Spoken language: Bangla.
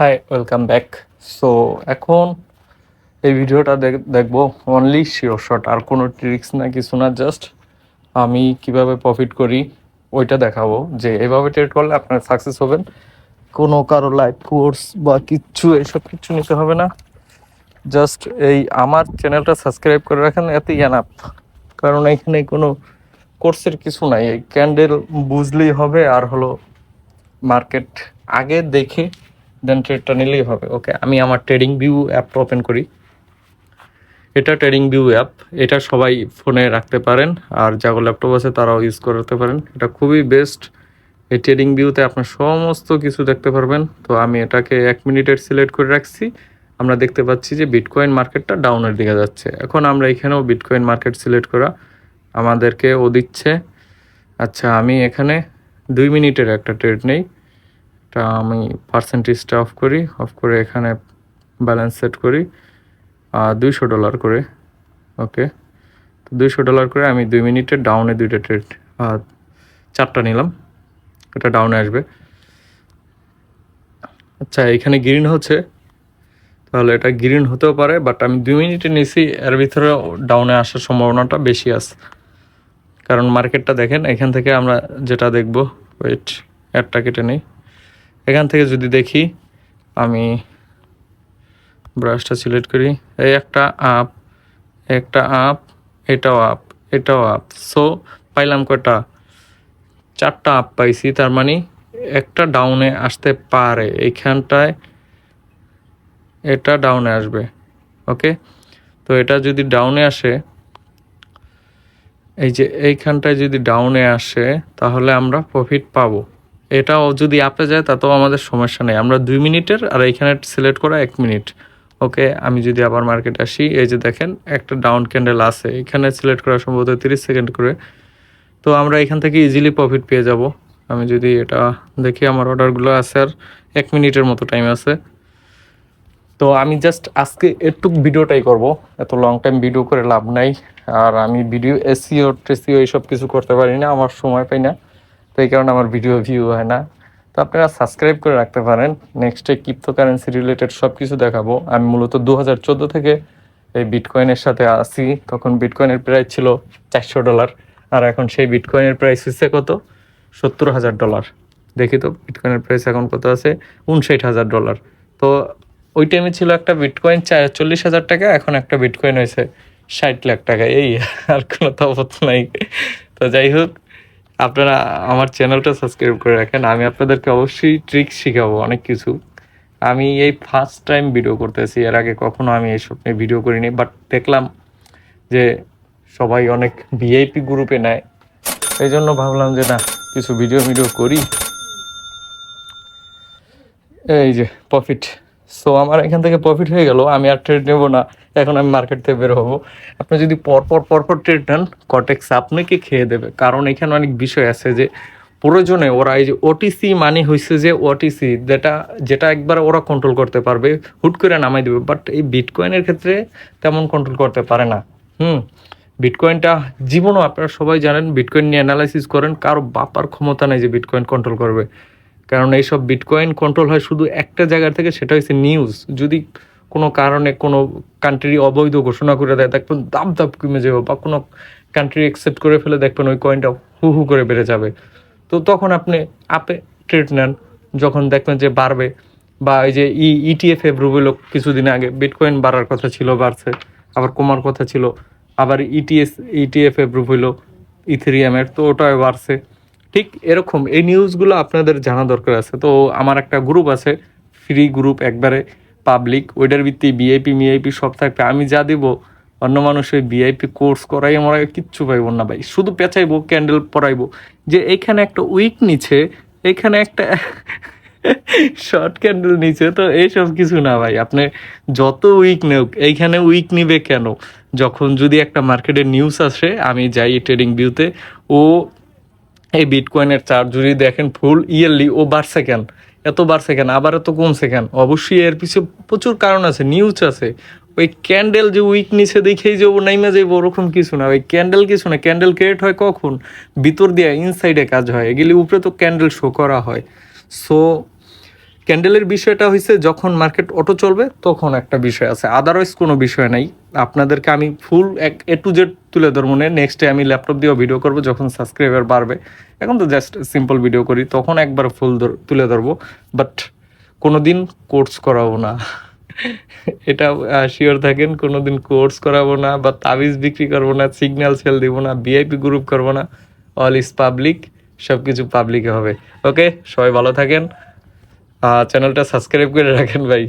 হাই ওয়েলকাম ব্যাক সো এখন এই ভিডিওটা দেখ- দেখব অনলি শিওর শট আর কোনো ট্রিক্স না কিছু না জাস্ট আমি কীভাবে প্রফিট করি, ওইটা দেখাবো যে এভাবে ট্রেড করলে আপনারা সাকসেস হবেন কোনো কারও লাইভ কোর্স বা কিচ্ছু এইসব কিচ্ছু নিতে হবে না। জাস্ট এই আমার চ্যানেলটা সাবস্ক্রাইব করে রাখেন, এতেই এনাফ কারণ এখানে কোনো কোর্সের কিছু নাই। এই ক্যান্ডেল বুঝলেই হবে, আর হলো মার্কেট আগে দেখে দেন ট্রেডটা নিলেই হবে। ওকে আমি আমার ট্রেডিং ভিউ অ্যাপটা ওপেন করি। এটা ট্রেডিং ভিউ অ্যাপ এটা সবাই ফোনে রাখতে পারেন, আর যাগুলো ল্যাপটপ আছে তারাও ইউজ করতে পারেন। এটা খুবই বেস্ট এই ট্রেডিং ভিউতে আপনার সমস্ত কিছু দেখতে পারবেন। তো আমি এটাকে এক মিনিটের সিলেক্ট করে রাখছি। আমরা দেখতে পাচ্ছি যে বিটকয়েন মার্কেটটা ডাউনের দিকে যাচ্ছে। এখন আমরা এখানেও বিটকয়েন মার্কেট সিলেক্ট করা আমাদেরকে ও দিচ্ছে। আচ্ছা আমি এখানে দুই মিনিটের একটা ট্রেড নেই। এটা আমি পার্সেন্টেজটা অফ করি অফ করে এখানে ব্যালেন্স সেট করি দুইশো ডলার করে ওকে তো দুইশো ডলার করে আমি দুই মিনিটে ডাউনে দুইটা ট্রেড চারটা নিলাম, এটা ডাউনে আসবে। আচ্ছা এখানে গ্রিন হচ্ছে, তাহলে এটা গ্রিন হতেও পারে বাট আমি দুই মিনিটে নিছি, এর ভিতরে ডাউনে আসার সম্ভাবনাটা বেশি আছে। কারণ মার্কেটটা দেখেন, এখান থেকে আমরা যেটা দেখব ওয়েট অ্যাডটা কেটে নেই। এখান থেকে যদি দেখি, আমি ব্রাশটা সিলেক্ট করি, এই একটা আপ একটা আপ এটাও আপ এটাও আপ সো পাইলাম কয়টা? চারটা আপ পাইছি, তার মানে একটা ডাউনে আসতে পারে। এইখানটায় এটা ডাউনে আসবে ওকে তো এটা যদি ডাউনে আসে, এই যে এইখানটায় যদি ডাউনে আসে, তাহলে আমরা প্রফিট পাবো। এটাও যদি আপে যায় তাতেও আমাদের সমস্যা নেই। আমরা দুই মিনিটের, আর এইখানে সিলেক্ট করা এক মিনিট। ওকে, আমি যদি আবার মার্কেট আসি, এই যে দেখেন, একটা ডাউন ক্যান্ডেল আছে। এখানে সিলেক্ট করা সম্ভবত তিরিশ সেকেন্ড করে। তো আমরা এখান থেকে ইজিলি প্রফিট পেয়ে যাব। আমি যদি এটা দেখি, আমার অর্ডারগুলো আছে আর এক মিনিটের মতো টাইম আছে। তো আমি জাস্ট আজকে একটু ভিডিওটাই করব। এত লং টাইম ভিডিও করে লাভ নাই। আর আমি ভিডিও এসিও টেসিও এইসব কিছু করতে পারি না, আমার সময় পাই না। তো এই কারণে আমার ভিডিও ভিউ হয় না। তো আপনারা সাবস্ক্রাইব করে রাখতে পারেন। নেক্সটে ক্রিপ্টো কারেন্সি রিলেটেড সব কিছু দেখাবো। আমি মূলত দু হাজার চোদ্দ থেকে এই বিটকয়েনের সাথে আসি তখন বিটকয়েনের প্রাইস ছিল চারশো ডলার আর এখন সেই বিটকয়েনের প্রাইস হচ্ছে কত? সত্তর হাজার ডলার দেখি তো বিটকয়েনের প্রাইস এখন কত আছে? উনষাট হাজার ডলার তো ওই টাইমে ছিল একটা বিটকয়েন চল্লিশ হাজার টাকা। এখন একটা বিটকয়েন হয়েছে ষাট লাখ টাকা। এই আর কোনো তফাৎ নাই। তো যাই হোক আপনারা আমার চ্যানেলটা সাবস্ক্রাইব করে রাখেন। আমি আপনাদেরকে অবশ্যই ট্রিক শিখাবো অনেক কিছু। আমি এই ফার্স্ট টাইম ভিডিও করতেছি, এর আগে কখনো আমি এইসব নিয়ে ভিডিও করিনি বাট দেখলাম যে সবাই অনেক ভিআইপি গ্রুপে নেয়। এই জন্য ভাবলাম যে না, কিছু ভিডিও ভিডিও করি। এই যে প্রফিট সো আমার এখান থেকে প্রফিট হয়ে গেল, আমি আর ট্রেড নেব না, এখন আমি মার্কেট থেকে বের হব। আপনি যদি পরপর পরপর ট্রেড নেন কটেক্স আপনাকে খেয়ে দেবে। কারণ এখানে অনেক বিষয় আছে যে, প্রয়োজনে ওরা এই যে ওটিসি মানে হয়েছে যে ওটিসি যেটা যেটা একবার ওরা কন্ট্রোল করতে পারবে, হুট করে নামাই দেবে। বাট এই বিটকয়েনের ক্ষেত্রে তেমন কন্ট্রোল করতে পারে না। হুম বিটকয়েনটা জীবনও আপনারা সবাই জানেন বিটকয়েন নিয়ে অ্যানালাইসিস করেন, কারও বাপার ক্ষমতা নেই যে বিটকয়েন কন্ট্রোল করবে। কারণ এইসব বিটকয়েন কন্ট্রোল হয় শুধু একটা জায়গা থেকে, সেটা হচ্ছে নিউজ যদি কোনো কারণে কোনো কান্ট্রি অবৈধ ঘোষণা করে দেয়, দেখবেন দাপ দাপ কমে যাবে বা কোনো কান্ট্রি অ্যাকসেপ্ট করে ফেলে দেখবেন ওই কয়েনটা হু হু করে বেড়ে যাবে। তো তখন আপনি আপে ট্রেড নেন, যখন দেখবেন যে বাড়বে বা এই যে ই ইটিএফ এপ্রুভ হলো কিছুদিন আগে বিটকয়েন বাড়ার কথা ছিল, বাড়ছে, আবার কমার কথা ছিল, আবার E ইটিএস ইটিএফ এপ্রুভ হইল ইথেরিয়ামের তো ওটাও বাড়ছে। ঠিক এরকম। এই নিউজগুলো আপনাদের জানা দরকার আছে। তো আমার একটা গ্রুপ আছে ফ্রি গ্রুপ একবারে পাবলিক ওইটার ভিত্তি বিআইপি মিআইপি সব থাকবে। আমি যা দিব, অন্য মানুষ ওই বিআইপি কোর্স করাই, আমরা কিচ্ছু পাইব না ভাই। শুধু পেঁচাইবো ক্যান্ডেল পরাইবো। যে এইখানে একটা উইক নিচে, এইখানে একটা শর্ট ক্যান্ডেল নিচে, তো এইসব কিছু না ভাই। আপনি যত উইক নেওক এইখানে উইক নিবে কেন? যখন যদি একটা মার্কেটের নিউজ আসে, আমি যাই ট্রেডিং ভিউতে ও এই বিটকয়েনের চার্জ যদি দেখেন ফুল ইয়ারলি ও বাড়ছে কেন? এত বাড়ছে কেন? আবার এত কমছে কেন? অবশ্যই এর পিছনে প্রচুর কারণ আছে নিউজ আছে। ওই ক্যান্ডেল যে উইক নিচে দেখেই যে ও নাইমে যাইব, ওরকম কিছু না। ওই ক্যান্ডেল কিছু না। ক্যান্ডেল ক্রিয়েট হয় কখন? ভিতর দিয়ে ইনসাইডে কাজ হয়। এগুলি উপরে তো ক্যান্ডেল শো করা হয়। সো ক্যান্ডেলের বিষয়টা হয়েছে যখন মার্কেট অটো চলবে, তখন একটা বিষয় আছে। আদারওয়াইজ কোনো বিষয় নাই। আপনাদেরকে আমি ফুল এক এ টু জেড তুলে ধরবো না। নেক্সটে আমি ল্যাপটপ দিয়েও ভিডিও করব, যখন সাবস্ক্রাইবার বাড়বে। এখন তো জাস্ট সিম্পল ভিডিও করি, তখন একবার ফুল তুলে ধরবো। বাট কোনো দিন কোর্স করাবো না। এটা শিওর থাকেন, কোনোদিন কোর্স করাবো না, বা তাবিজ বিক্রি করব না সিগন্যাল সেল দিব না ভিআইপি গ্রুপ করব না। অল ইজ পাবলিক সব কিছু পাবলিকে হবে। ওকে সবাই ভালো থাকেন। চ্যানেলটা সাবস্ক্রাইব করে রাখেন ভাই।